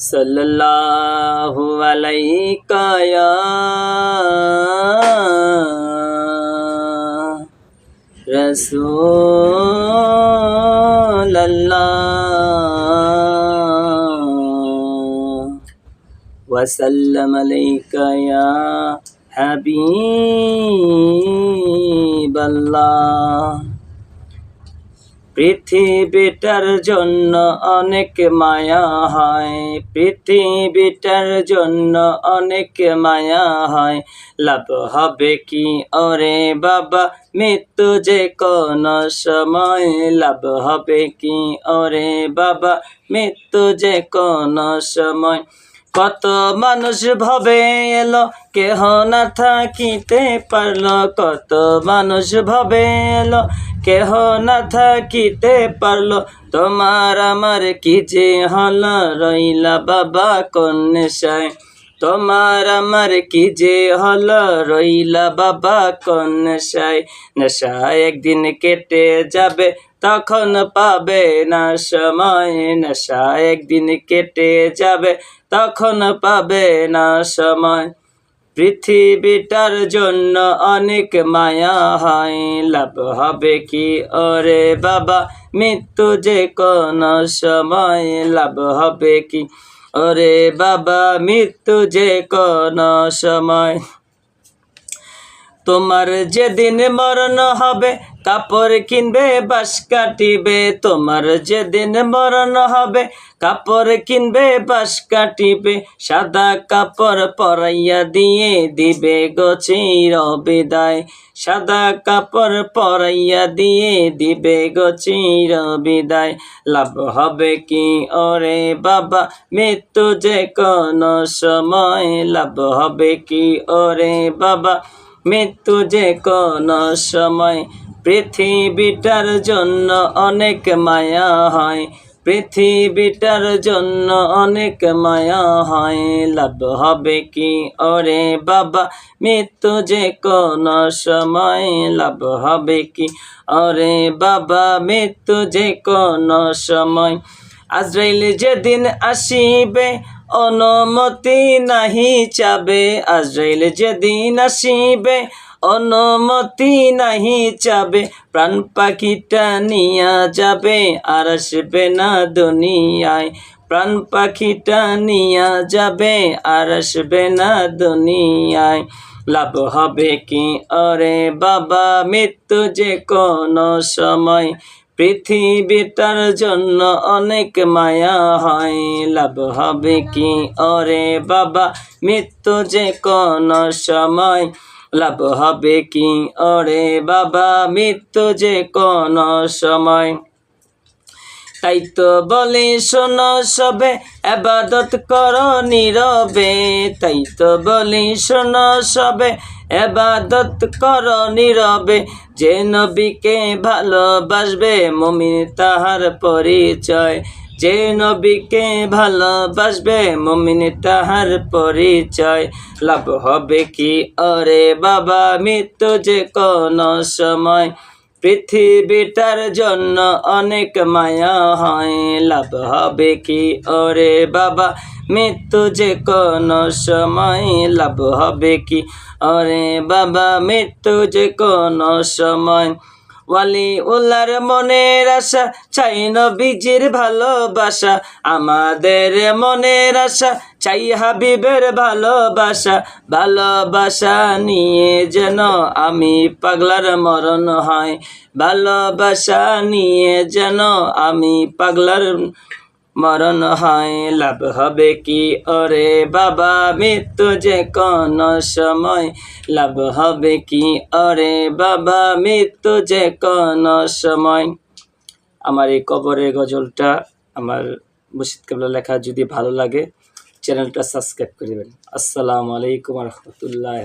সাল্লাল্লাহু আলাইকা ইয়া রাসূলুল্লাহ ওয়া সাল্লাম আলাইকা ইয়া হাবিবাল্লাহ পৃথিবীটার জন্য অনেক মায়া হয়। পৃথিবীটার জন্য অনেক মায়া হয়। লাভ হবে কি? ওরে বাবা, মৃত্যু যে কোন সময়। লাভ হবে কি? ওরে বাবা, মৃত্যু যে কোন সময়। কত মানুষ ভবে এলো, কেহ না থাকিতে পারল। কত মানুষ ভবে এলো, কেহ না থাকিতে পারল। তোমার আমার কি যে হল, রইলা বাবা কোন নেশায় তোমার আমার কি যে হল, রইলা বাবা কোন নেশায় নেশা একদিন কেটে যাবে, তখন পাবে না সময়। নেশা একদিন কেটে যাবে তখন পাবে না সময়। পৃথিবীটার জন্য অনেক মায়া হয়। লাভ হবে কি? ওরে বাবা, মৃত্যু যে কোন সময় লাভ হবে কি? ওরে বাবা, মৃত্যু যে কোন সময়। তোমার যেদিন মরণ হবে কাপড় কিনবে বাস কাটিবে, তোমার যেদিন মরণ হবে। কাপড় কিনবে বাস কাটিবে, সাদা কাপড় পরাইয়া দিয়ে দিবে গছির বিদায় সাদা কাপড় পরাইয়া দিয়ে দিবে গছির বিদায় লাভ হবে কি? ওরে বাবা, মৃত্যু যে কোন সময়। লাভ হবে কি? ওরে বাবা, মৃত্যু যে কোন সময়। পৃথিবীটার জন্য অনেক মায়া হয়, পৃথিবীটার জন্য অনেক মায়া হয়। লাভ হবে কি? ওরে বাবা, মৃত্যু যে কোন সময়। লাভ হবে কি? ওরে বাবা, মৃত্যু যে কোন সময়। আজরাইল যেদিন আসিবে, অনুমতি নাহি চাবে। আজরাইল যেদিন আসিবে অনুমতি নাহি চাবে, প্রাণ পাখিটা নিয়া যাবে আর আসবে না দুনিয়ায়। প্রাণ পাখিটা নিয়া যাবে আর আসবে না দুনিয়ায়। লাভ হবে কি? অরে বাবা, মৃত্যু যে কোনো সময় পৃথিবীটার জন্য অনেক মায়া হয়। লাভ হবে কি? অরে বাবা, মৃত্যু যে কোন সময় লাভ হবে কি? ওরে বাবা, মৃত্যু যে কোন সময়? তাই তো বলি, শোনো সবে, আবাদত কর নীরবে। তাই তো বলি, শোনো সবে এবাদত কর নীরবে। যে নবীকে ভালোবাসবে, মমিন তাহার পরিচয়। যে নবীকে ভালোবাসবে, মমিন তাহার পরিচয় লাভ হবে কি? অরে বাবা, মৃত্যু যে কোন সময় পৃথিবীটার জন্য অনেক মায়া হয়, লাভ হবে কি? ওরে বাবা, মৃত্যু যে কোনো সময় লাভ হবে কি? ওরে বাবা, মৃত্যু যে কোনো সময় ওয়ালি উল্লার মনের আশা, চাই নবীজির ভালোবাসা। আমাদের মনের আশা, চাই হাবিবের ভালোবাসা। ভালোবাসা নিয়ে যেন আমি পাগলার মরণ হয়। ভালোবাসা নিয়ে যেন আমি পাগলার মরণ হয়, লাভ হবে কি? ওরে বাবা, মৃত্যু যে কোন সময়? লাভ হবে কি? ওরে বাবা, মৃত্যু যে কোন সময়? আমার এই কবরের গজলটা আমার মুর্শিদ কেবলা লেখা যদি ভালো লাগে, চ্যানেলটা সাবস্ক্রাইব করে দেবেন। আসসালামু আলাইকুম রহমতুল্লাহ